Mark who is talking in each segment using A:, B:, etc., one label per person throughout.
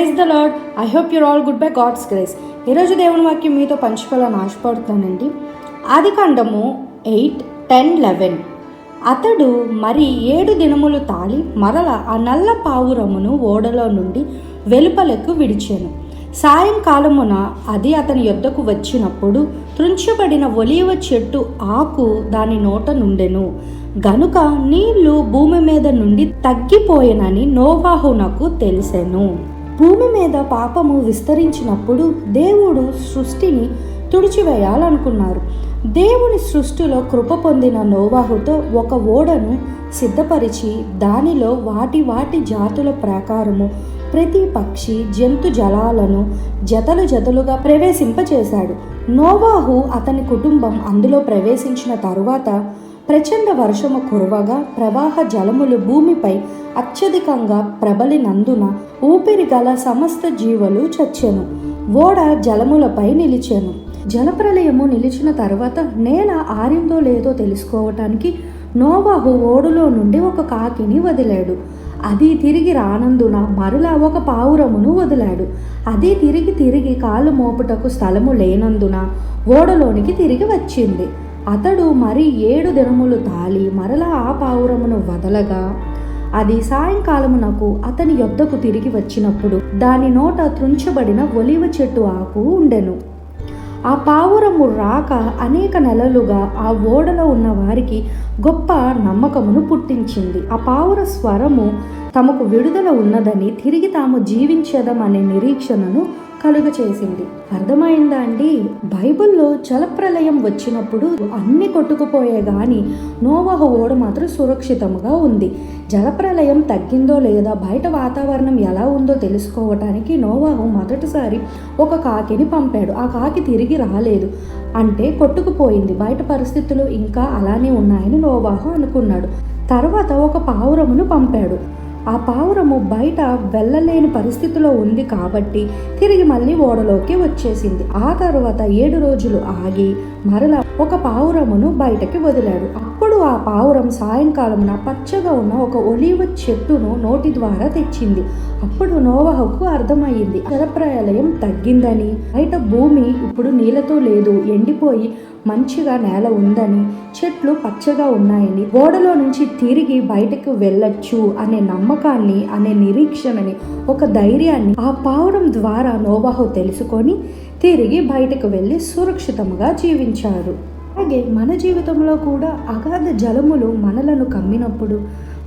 A: Praise the Lord I hope you're all good by God's grace. ఈరోజు దేవుని వాక్యం మీతో పంచుకోవాలని ఆశపడుతానండి ఆది కాండము ఎయిట్ టెన్ లెవెన్. అతడు మరి ఏడు దినములు తాళి మరల ఆ నల్ల పావురమును ఓడలో నుండి వెలుపలకు విడిచాను. సాయంకాలమున అది అతని యొద్దకు వచ్చినప్పుడు త్రుంచబడిన ఒలివ చెట్టు ఆకు దాని నోట నుండెను. గనుక నీళ్ళు భూమి మీద నుండి తగ్గిపోయినని నోవాహునకు తెలిసెను. భూమి మీద పాపము విస్తరించినప్పుడు దేవుడు సృష్టిని తుడిచివేయాలనుకున్నారు. దేవుని సృష్టిలో కృప పొందిన నోవాహుతో ఒక ఓడను సిద్ధపరిచి దానిలో వాటి వాటి జాతుల ప్రకారము ప్రతి పక్షి జంతు జలాలను జతలు జతలుగా ప్రవేశింపచేశాడు. నోవాహు అతని కుటుంబం అందులో ప్రవేశించిన తరువాత ప్రచండ వర్షము కురవగా ప్రవాహ జలములు భూమిపై అత్యధికంగా ప్రబలినందున ఊపిరి గల సమస్త జీవులు చచ్చెను. ఓడ జలములపై నిలిచెను. జలప్రలయము నిలిచిన తర్వాత నేల ఆరిందో లేదో తెలుసుకోవటానికి నోవాహు ఓడులో నుండి ఒక కాకిని వదిలాడు. అది తిరిగి రానందున మరలా ఒక పావురమును వదిలాడు. అది తిరిగి తిరిగి కాలు మోపుటకు స్థలము లేనందున ఓడలోనికి తిరిగి వచ్చింది. అతడు మరి ఏడు దినములు తాలి మరలా ఆ పావురమును వదలగా అది సాయంకాలమునకు అతని యొద్దకు తిరిగి వచ్చినప్పుడు దాని నోట త్రుంచబడిన ఒలివ చెట్టు ఆకు ఉండెను. ఆ పావురము రాక అనేక నెలలుగా ఆ ఓడలో ఉన్న వారికి గొప్ప నమ్మకమును పుట్టించింది. ఆ పావుర స్వరము తమకు విడుదల ఉన్నదని తిరిగి తాము జీవించదమనే నిరీక్షణను కలుగు చేసింది. అర్థమైందా అండి? బైబిల్లో జలప్రలయం వచ్చినప్పుడు అన్ని కొట్టుకుపోయే గాని నోవాహ ఓడ మాత్రం సురక్షితంగా ఉంది. జలప్రలయం తగ్గిందో లేదా బయట వాతావరణం ఎలా ఉందో తెలుసుకోవటానికి నోవాహు మొదటిసారి ఒక కాకిని పంపాడు. ఆ కాకి తిరిగి రాలేదు. అంటే కొట్టుకుపోయింది. బయట పరిస్థితులు ఇంకా అలానే ఉన్నాయని నోవాహు అనుకున్నాడు. తర్వాత ఒక పావురమును పంపాడు. ఆ పావురము బయట వెళ్ళలేని పరిస్థితిలో ఉంది కాబట్టి తిరిగి మళ్ళీ ఓడలోకి వచ్చేసింది. ఆ తర్వాత ఏడు రోజులు ఆగి మరలా ఒక పావురమును బయటకి వదిలాడు. అప్పుడు ఆ పావురం సాయంకాలమున పచ్చగా ఉన్న ఒక ఒలివ చెట్టును నోటి ద్వారా తెచ్చింది. అప్పుడు నోవహకు అర్థమయ్యింది జలప్రలయం తగ్గిందని. బయట భూమి ఇప్పుడు నీళ్ళతో లేదు ఎండిపోయి మంచిగా నేల ఉందని. చెట్లు పచ్చగా ఉన్నాయని. గోడలో నుంచి తిరిగి బయటకు వెళ్ళొచ్చు అనే నమ్మకాన్ని అనే నిరీక్షణని ఒక ధైర్యాన్ని ఆ పావురం ద్వారా నోవాహు తెలుసుకొని తిరిగి బయటకు వెళ్ళి సురక్షితంగా జీవించారు అలాగే మన జీవితంలో కూడా అగాధ జలములు మనలను కమ్మినప్పుడు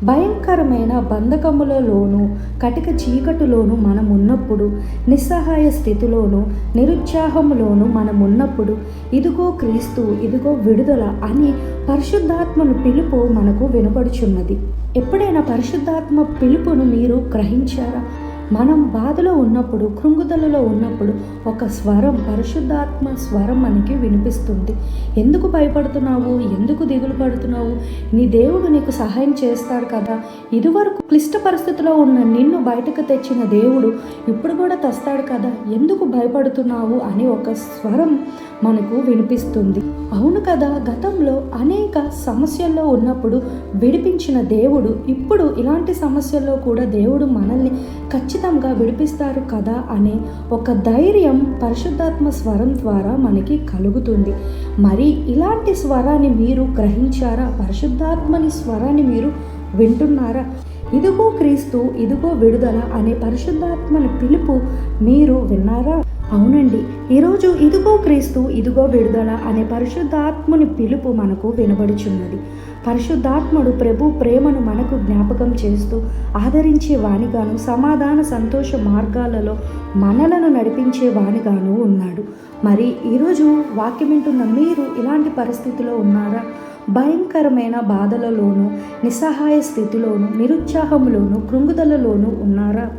A: భయంకరమైన బంధకములలోనూ కటిక చీకటిలోనూ మనం ఉన్నప్పుడు నిస్సహాయ స్థితిలోనూ నిరుత్సాహములోనూ మనం ఉన్నప్పుడు ఇదిగో క్రీస్తు ఇదిగో విడుదల అని పరిశుద్ధాత్మను పిలుపు మనకు వినపడుచున్నది. ఎప్పుడైనా పరిశుద్ధాత్మ పిలుపును మీరు గ్రహించారా? మనం బాధలో ఉన్నప్పుడు కృంగుదలలో ఉన్నప్పుడు ఒక స్వరం పరిశుద్ధాత్మ స్వరం మనకి వినిపిస్తుంది. ఎందుకు భయపడుతున్నావు? ఎందుకు దిగులు పడుతున్నావు? నీ దేవుడు నీకు సహాయం చేస్తాడు కదా. ఇదివరకు క్లిష్ట పరిస్థితిలో ఉన్న నిన్ను బయటకు తెచ్చిన దేవుడు ఇప్పుడు కూడా తెస్తాడు కదా. ఎందుకు భయపడుతున్నావు? అని ఒక స్వరం మనకు వినిపిస్తుంది. అవును కదా గతంలో అనేక సమస్యల్లో ఉన్నప్పుడు విడిపించిన దేవుడు ఇప్పుడు ఇలాంటి సమస్యల్లో కూడా దేవుడు మనల్ని ఖచ్చితంగా విడిపిస్తారు కదా అనే ఒక ధైర్యం పరిశుద్ధాత్మ స్వరం ద్వారా మనకి కలుగుతుంది. మరి ఇలాంటి స్వరాన్ని మీరు గ్రహించారా? పరిశుద్ధాత్మని స్వరాన్ని మీరు వింటున్నారా? ఇదిగో క్రీస్తు ఇదిగో విడుదల అనే పరిశుద్ధాత్మని పిలుపు మీరు విన్నారా? అవునండి. ఈరోజు ఇదిగో క్రీస్తు ఇదిగో విడుదల అనే పరిశుద్ధాత్ముని పిలుపు మనకు వినబడుచున్నది. పరిశుద్ధాత్ముడు ప్రభు ప్రేమను మనకు జ్ఞాపకం చేస్తూ ఆదరించే వానిగాను సమాధాన సంతోష మార్గాలలో మనలను నడిపించే వానిగాను ఉన్నాడు. మరి ఈరోజు వాక్యం వింటున్న మీరు ఇలాంటి పరిస్థితిలో ఉన్నారా? భయంకరమైన బాధలలోనూ నిస్సహాయ స్థితిలోను నిరుత్సాహంలోను కృంగుదలలోనూ ఉన్నారా?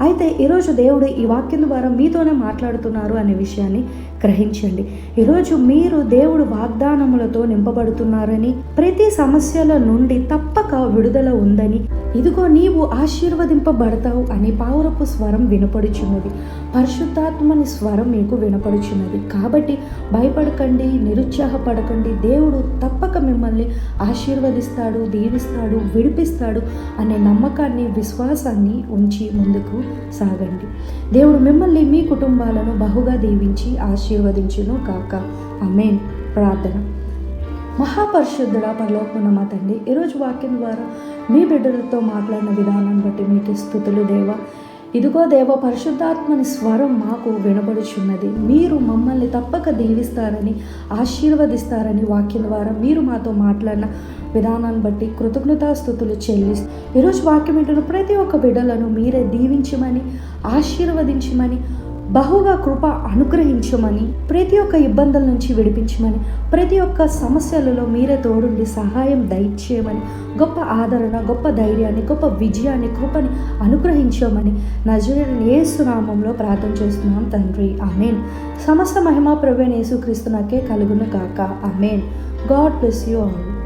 A: అయితే ఈరోజు దేవుడు ఈ వాక్యం ద్వారా మీతోనే మాట్లాడుతున్నారు అనే విషయాన్ని గ్రహించండి. ఈరోజు మీరు దేవుడు వాగ్దానములతో నింపబడుతున్నారని ప్రతి సమస్యల నుండి తప్పక విడుదల ఉందని ఇదిగో నీవు ఆశీర్వదింపబడతావు అని పావురపు స్వరం వినపడుచున్నది. పరిశుద్ధాత్మని స్వరం మీకు వినపడుచున్నది. కాబట్టి భయపడకండి నిరుత్సాహపడకండి. దేవుడు తప్పక మిమ్మల్ని ఆశీర్వదిస్తాడు దీవిస్తాడు విడిపిస్తాడు అనే నమ్మకాన్ని విశ్వాసాన్ని ఉంచి ముందుకు సాగండి. దేవుడు మిమ్మల్ని మీ కుటుంబాలను బహుగా దీవించి ఆశీర్వదించును కాక అమేన్ ప్రార్థన. మహాపరిశుద్ధుడ పరలోకమున్న మా తండ్రి ఈరోజు వాక్యం ద్వారా మీ బిడ్డలతో మాట్లాడిన విధానం బట్టి మీకు స్థుతులు దేవ. ఇదిగో దేవ పరిశుద్ధాత్మని స్వరం మాకు వినబడుచున్నది. మీరు మమ్మల్ని తప్పక దీవిస్తారని ఆశీర్వదిస్తారని వాక్యం ద్వారా మీరు మాతో మాట్లాడిన విధానాన్ని బట్టి కృతజ్ఞతాస్థుతులు చెల్లిస్తూ ఈరోజు వాక్యం ఏంటంటే ప్రతి ఒక్క బిడ్డలను మీరే దీవించమని ఆశీర్వదించమని బహుగా కృప అనుగ్రహించమని ప్రతి ఒక్క ఇబ్బందుల నుంచి విడిపించమని ప్రతి ఒక్క సమస్యలలో మీరే తోడుండి సహాయం దయచేయమని గొప్ప ఆదరణ గొప్ప ధైర్యాన్ని గొప్ప విజయాన్ని కృపని అనుగ్రహించమని నజరేయుని యేసునామంలో ప్రార్థన చేస్తున్నాం తండ్రి. అమేన్ సమస్త మహిమా ప్రవేణ యేసుక్రీస్తు నాకే కలుగును కాక amen God bless you all.